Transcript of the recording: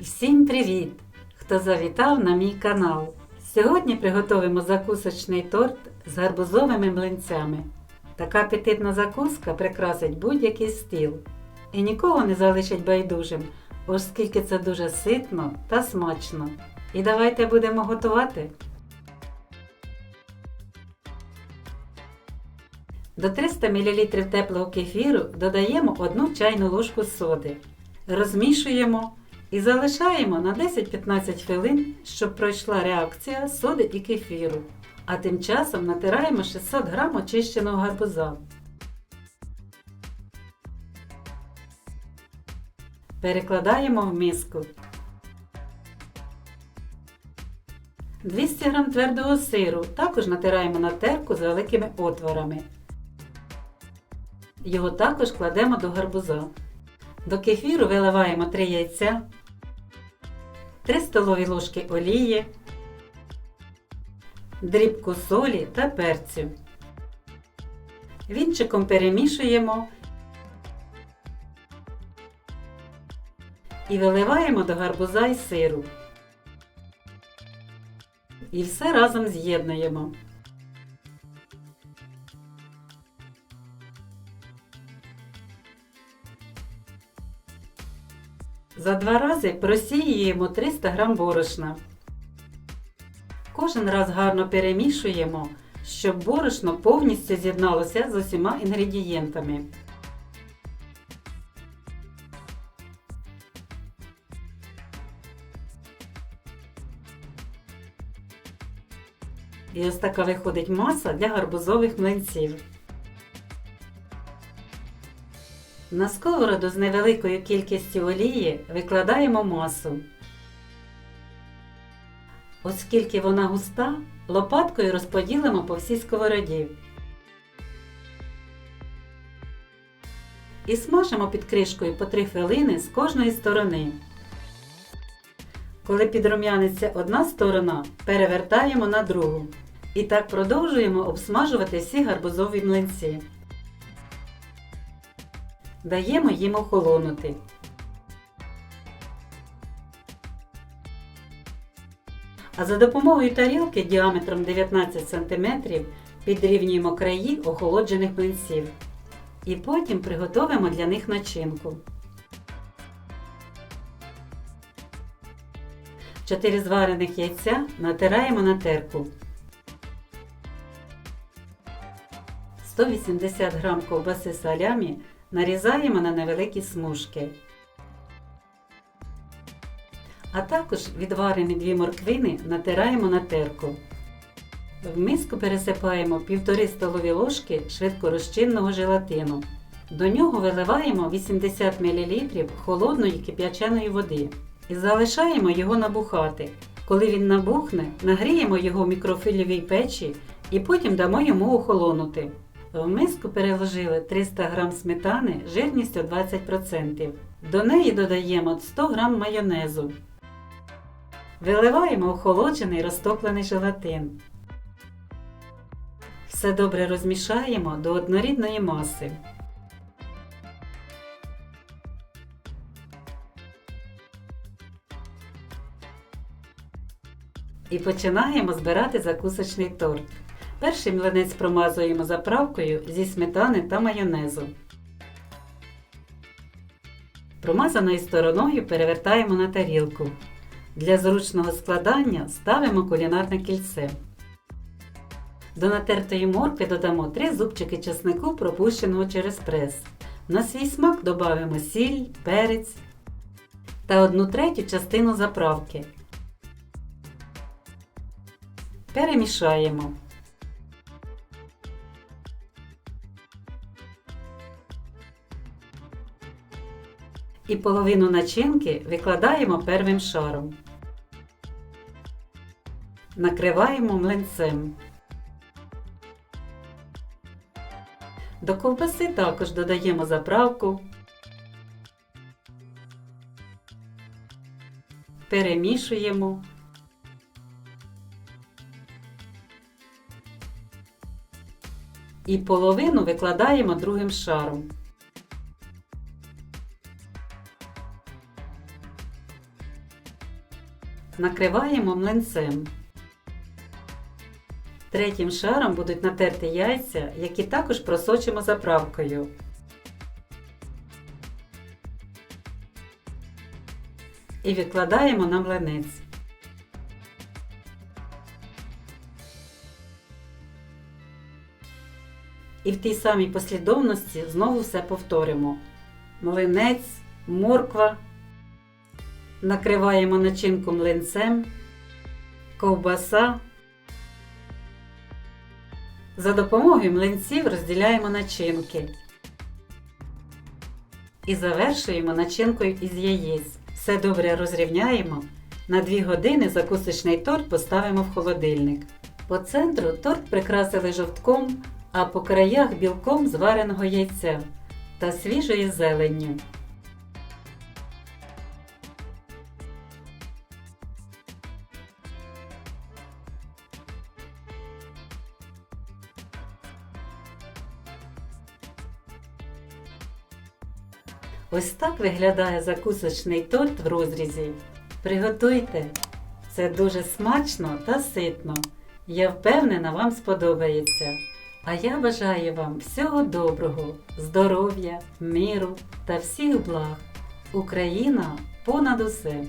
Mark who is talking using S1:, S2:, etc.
S1: Всім привіт! Хто завітав на мій канал. Сьогодні приготуємо закусочний торт з гарбузовими млинцями. Така апетитна закуска прикрасить будь-який стіл і нікого не залишить байдужим, оскільки це дуже ситно та смачно. І давайте будемо готувати. До 300 мл теплого кефіру додаємо 1 чайну ложку соди. Розмішуємо і залишаємо на 10-15 хвилин, щоб пройшла реакція соди і кефіру. А тим часом натираємо 600 г очищеного гарбуза. Перекладаємо в миску. 200 г твердого сиру також натираємо на терку з великими отворами. Його також кладемо до гарбуза. До кефіру виливаємо 3 яйця, 3 столові ложки олії, дрібку солі та перцю. Вінчиком перемішуємо і виливаємо до гарбуза і сиру. І все разом з'єднуємо. За два рази просіюємо 300 г борошна. Кожен раз гарно перемішуємо, щоб борошно повністю з'єдналося з усіма інгредієнтами. І ось така виходить маса для гарбузових млинців. На сковороду з невеликою кількістю олії викладаємо масу. Оскільки вона густа, лопаткою розподілимо по всій сковороді. І смажимо під кришкою по 3 хвилини з кожної сторони. Коли підрум'яниться одна сторона, перевертаємо на другу. І так продовжуємо обсмажувати всі гарбузові млинці. Даємо їм охолонути. А за допомогою тарілки діаметром 19 см підрівнюємо краї охолоджених млинців. І потім приготуємо для них начинку. 4 зварених яйця натираємо на терку. 180 г ковбаси салямі нарізаємо на невеликі смужки. А також відварені дві морквини натираємо на терку. В миску пересипаємо 1,5 столові ложки швидкорозчинного желатину. До нього виливаємо 80 мл холодної кип'яченої води і залишаємо його набухати. Коли він набухне, нагріємо його в мікрофильовій печі і потім дамо йому охолонути. В миску переложили 300 г сметани жирністю 20%. До неї додаємо 100 г майонезу. Виливаємо охолоджений розтоплений желатин. Все добре розмішаємо до однорідної маси. І починаємо збирати закусочний торт. Перший млинець промазуємо заправкою зі сметани та майонезу. Промазаною стороною перевертаємо на тарілку. Для зручного складання ставимо кулінарне кільце. До натертої моркви додамо 3 зубчики чеснику, пропущеного через прес. На свій смак додамо сіль, перець та 1 третю частину заправки. Перемішаємо. І половину начинки викладаємо первим шаром. Накриваємо млинцем. До ковбаси також додаємо заправку. Перемішуємо. І половину викладаємо другим шаром. Накриваємо млинцем. Третім шаром будуть натерти яйця, які також просочимо заправкою. І відкладаємо на млинець. І в тій самій послідовності знову все повторимо. Млинець, морква. Накриваємо начинку млинцем, ковбаса. За допомогою млинців розділяємо начинки. І завершуємо начинкою із яєць. Все добре розрівняємо. На 2 години закусочний торт поставимо в холодильник. По центру торт прикрасили жовтком, а по краях білком звареного яйця та свіжої зеленню. Ось так виглядає закусочний торт в розрізі. Приготуйте! Це дуже смачно та ситно. Я впевнена, вам сподобається. А я бажаю вам всього доброго, здоров'я, миру та всіх благ. Україна понад усе!